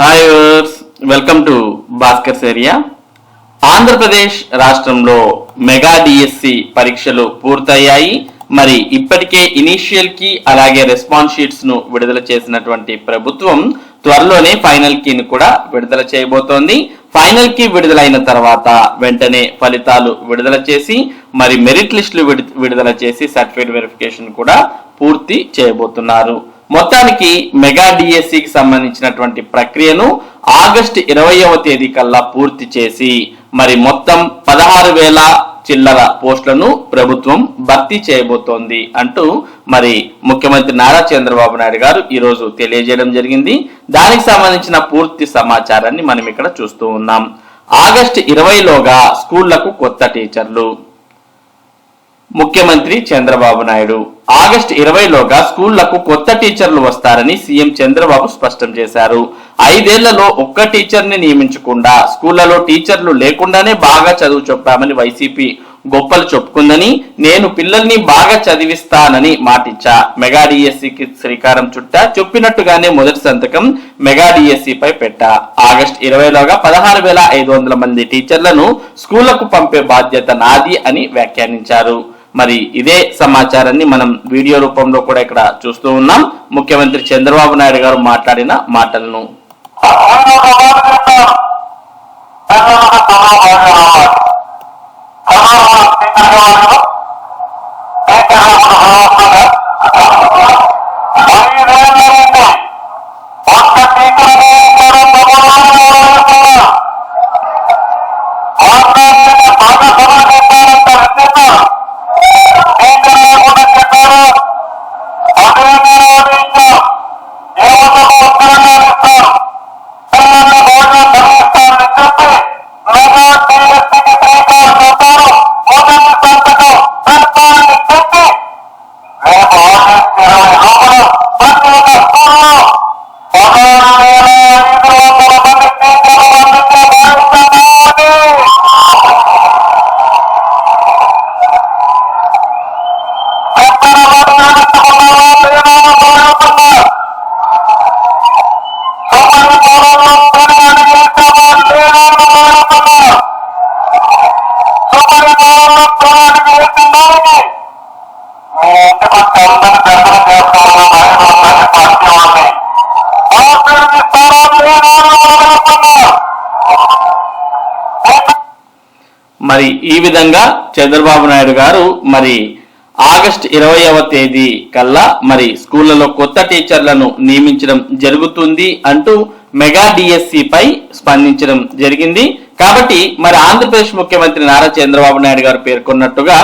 Hi welcome to Bhaskar's area Andhra Pradesh రాష్ట్రంలో mega DSC పరీక్షలు పూర్తయ్యాయి. మరి ఇప్పటికే ఇనీషియల్కి అలాగే రెస్పాన్స్ షీట్స్ను విడుదల చేసినటువంటి ప్రభుత్వం త్వరలోనే ఫైనల్ కీని కూడా విడుదల చేయబోతోంది. ఫైనల్కి విడుదలైన తర్వాత వెంటనే ఫలితాలు విడుదల చేసి మరి మెరిట్ లిస్టులు విడుదల చేసి సర్టిఫికేట్ వెరిఫికేషన్ కూడా పూర్తి చేయబోతున్నారు. మొత్తానికి మెగా డిఎస్సికి సంబంధించినటువంటి ప్రక్రియను ఆగస్టు ఇరవయవ తేదీ కల్లా పూర్తి చేసి మరి మొత్తం పదహారు వేల చిల్లర పోస్టులను ప్రభుత్వం భర్తీ చేయబోతోంది అంటూ మరి ముఖ్యమంత్రి నారా చంద్రబాబు నాయుడు గారు ఈరోజు తెలియజేయడం జరిగింది. దానికి సంబంధించిన పూర్తి సమాచారాన్ని మనం ఇక్కడ చూస్తూ ఉన్నాం. ఆగస్టు ఇరవైలోగా స్కూళ్ళకు కొత్త టీచర్లు. ముఖ్యమంత్రి చంద్రబాబు నాయుడు. ఆగస్టు ఇరవైలోగా స్కూళ్ళకు కొత్త టీచర్లు వస్తారని సీఎం చంద్రబాబు స్పష్టం చేశారు. ఐదేళ్ళలో ఒక్క టీచర్ని నియమించకుండా స్కూళ్ళలో టీచర్లు లేకుండానే బాగా చదువు చెప్పామని వైసీపీ గొప్పలు చెప్పుకుందని నేను పిల్లల్ని బాగా చదివిస్తానని మాటిచ్చా. మెగా డిఎస్సికి శ్రీకారం చుట్టా చెప్పినట్టుగానే మొదటి సంతకం మెగా డిఎస్సి పై పెట్టా. ఆగస్ట్ ఇరవైలోగా పదహారు వేల ఐదు వందల మంది టీచర్లను స్కూళ్ళకు పంపే బాధ్యత నాది అని వ్యాఖ్యానించారు. మరి ఇదే సమాచారాన్ని మనం వీడియో రూపంలో కూడా ఇక్కడ చూస్తూ ఉన్నాం. ముఖ్యమంత్రి చంద్రబాబు నాయుడు గారు మాట్లాడిన మాటలను. మరి ఈ విధంగా చంద్రబాబు నాయుడు గారు మరి ఆగస్ట్ ఇరవైవ తేదీ కల్లా మరి స్కూళ్ళలో కొత్త టీచర్లను నియమించడం జరుగుతుంది అంటూ మెగా డిఎస్సి పై స్పందించడం జరిగింది. కాబట్టి మరి ఆంధ్రప్రదేశ్ ముఖ్యమంత్రి నారా చంద్రబాబు నాయుడు గారు పేర్కొన్నట్టుగా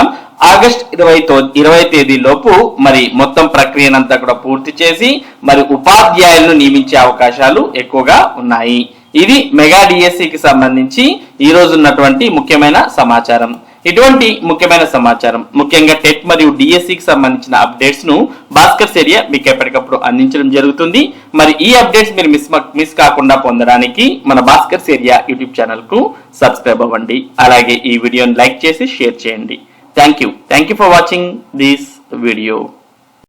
ఆగస్ట్ ఇరవై ఇరవై తేదీ లోపు మరి మొత్తం ప్రక్రియనంతా కూడా పూర్తి చేసి మరి ఉపాధ్యాయులను నియమించే అవకాశాలు ఎక్కువగా ఉన్నాయి. ఇది మెగా డిఎస్సికి సంబంధించి ఈ రోజు ఉన్నటువంటి ముఖ్యమైన సమాచారం. ఇటువంటి ముఖ్యమైన సమాచారం ముఖ్యంగా టెట్ మరియు డిఎస్సికి సంబంధించిన అప్డేట్స్ను భాస్కర్ ఏరియా మీకు ఎప్పటికప్పుడు అందించడం జరుగుతుంది. మరి ఈ అప్డేట్స్ మీరు మిస్ మిస్ కాకుండా పొందడానికి మన భాస్కర్ ఏరియా యూట్యూబ్ ఛానల్కు సబ్స్క్రైబ్ అవ్వండి. అలాగే ఈ వీడియోని లైక్ చేసి షేర్ చేయండి. Thank you thank you for watching this video